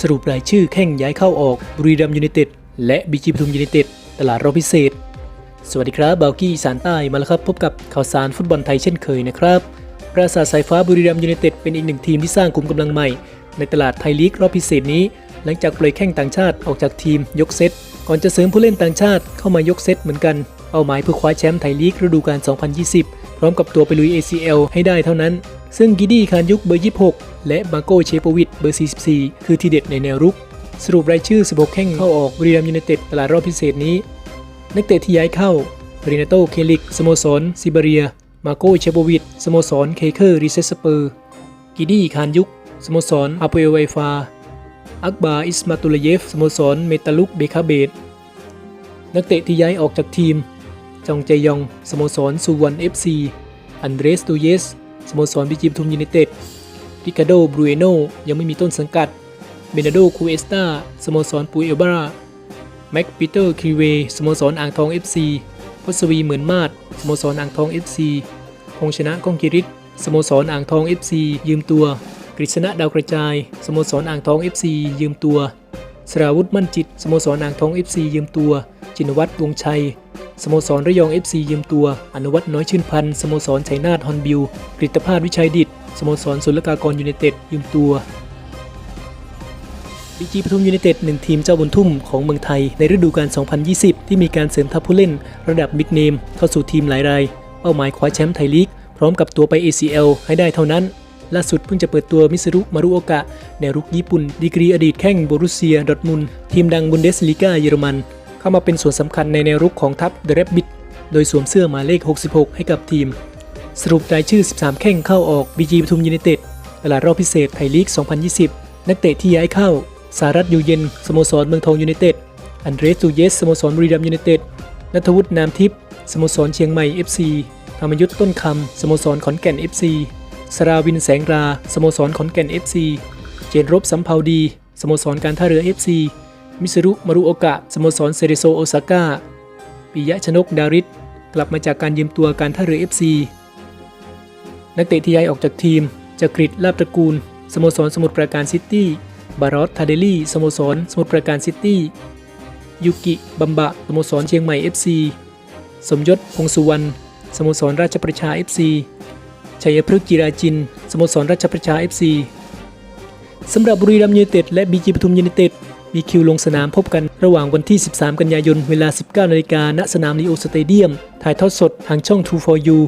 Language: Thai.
สรุปรายชื่อแข่งย้ายเข้าออกบุรีรัมยูไนเต็ดและบีจีปทุมยูไนเต็ดตลาดรอบพิเศษ สวัสดีครับบาวกี้สานใต้มาแล้วครับพบกับข่าวสารฟุตบอลไทยเช่นเคยนะครับปราสาทสายฟ้าบุรีรัมยูไนเต็ดเป็นอีกหนึ่งทีมที่สร้างขุมกำลังใหม่ ในตลาดไทยลีกรอบพิเศษนี้ หลังจากปล่อยแข้งต่างชาติออกจากทีมยกเซตก่อนจะเสริมผู้เล่นต่างชาติเข้ามายกเซตเหมือนกันเป้าหมายเพื่อคว้าแชมป์ไทยลีกฤดูกาล2020 พร้อมกับตัวไปลุย ACL ให้ได้เท่านั้น ซึ่งกิดี้คานยุกเบอร์ 26 และมาโกเชโปวิดเบอร์ 44 คือทีเด็ดในแนวรุก สรุปรายชื่อ 16 แข้งเข้าออกบรีรัมย์ยูไนเต็ดตลาดรอบพิเศษนี้ นักเตะที่ย้ายเข้ารินโตเคลิกสโมสรซิเบเรีย มาโกเชโบวิดสโมสรเคเคอร์ริเซสเปอร์ กิดี้คานยุกสโมสรอาเปโอไวฟา อักบาอิสมาตุลเยฟสโมสรเมตาลุกเบคาเบดนักเตะที่ย้ายออกจากทีม จองเจยอง สโมสรซูวันเอฟซี อันเดรสตูเยส สโมสรบิจิมทุมยูไนเต็ดริคาโดบรูเอโนยังไม่มีต้นสังกัด เบนาโดคูเอสตาสโมสรปูเอลบาแม็กปีเตอร์ครีเวสโมสรอ่างทอง FC พศวีเหมือนมาดสโมสรอ่างทอง FC พงชนะก้องกิริตสโมสรอ่างทอง FC ยืมตัว กฤษณะดาวกระจาย สโมสรอ่างทอง FC ยืมตัวสราวุธมั่นจิต สโมสรอ่างทอง FC ยืมตัว จินวัตรวงชัย สโมสรระยอง FC ยืมตัว อนุวัฒน์น้อยชื่นพันธ์สโมสรชัยนาทฮอนบิวกฤตภาสวิชัยดิตสโมสรศุลกากรยูไนเต็ดยืมตัวบีจีปทุมยูไนเต็ดหนึ่งทีมเจ้าบุญทุ่มของเมืองไทยในฤดูกาล 2020 ที่มีการเสริมทัพผู้เล่น ระดับบิ๊กเนมเข้าสู่ทีมหลายราย เป้าหมายคว้าแชมป์ไทยลีก พร้อมกับตัวไป ACL ให้ได้เท่านั้น ล่าสุดเพิ่งจะเปิดตัวมิสรุมารุโอกะ แนวรุกญี่ปุ่น ดีกรีอดีตแข้งโบรุเซียดอร์ทมุนทีมดังบุนเดสลีกาเยอรมัน เข้ามาเป็นส่วนสำคัญในแนวรุกของทัพเดอะแรบบิทโดยสวมเสื้อหมายเลข 66 ให้กับทีม สรุปรายชื่อ 13 แข้งเข้าออกบีจีปทุมยูไนเต็ดตลาดรอบพิเศษไทยลีก 2020 นักเตะที่ย้ายเข้า สารัตอยู่เย็น สโมสรเมืองทองยูไนเต็ด อันเดรสตูเยส สโมสรบุรีรัมย์ยูไนเต็ด นัทวุฒินามทิพย์ สโมสรเชียงใหม่ FC ธรรมยุทธ์ต้นคำ สโมสรขอนแก่น FC สราวินแสงรา สโมสรขอนแก่น FC เจนรบสำเภาดี สโมสรการท่าเรือ FC มิสรุมารุโอกะสโมสรเซเรโซโอซาก้าปิยะชนกดาริสกลับมาจากการยืมตัวการท่าเรือ FC นักเตะที่ย้ายออกจากทีมจักริดลาบตระกูลสโมสรสมุทรปราการซิตี้บารอสทาเดลี่สโมสรสมุทรปราการซิตี้ยูกิบัมบะสโมสรเชียงใหม่ FC สมยศพงสุวรรณสโมสรราชประชา FC ชัยพฤกษ์จิราจินสโมสรราชประชา FC สำหรับบุรีรัมย์ยูไนเต็ดและบีจีปทุมยูไนเต็ด มีคิวลงสนามพบกันระหว่างวันที่ 13 กันยายน เวลา 19นาฬิกาณ สนามลีโอสเตเดียม ถ่ายทอดสดทางช่อง True for You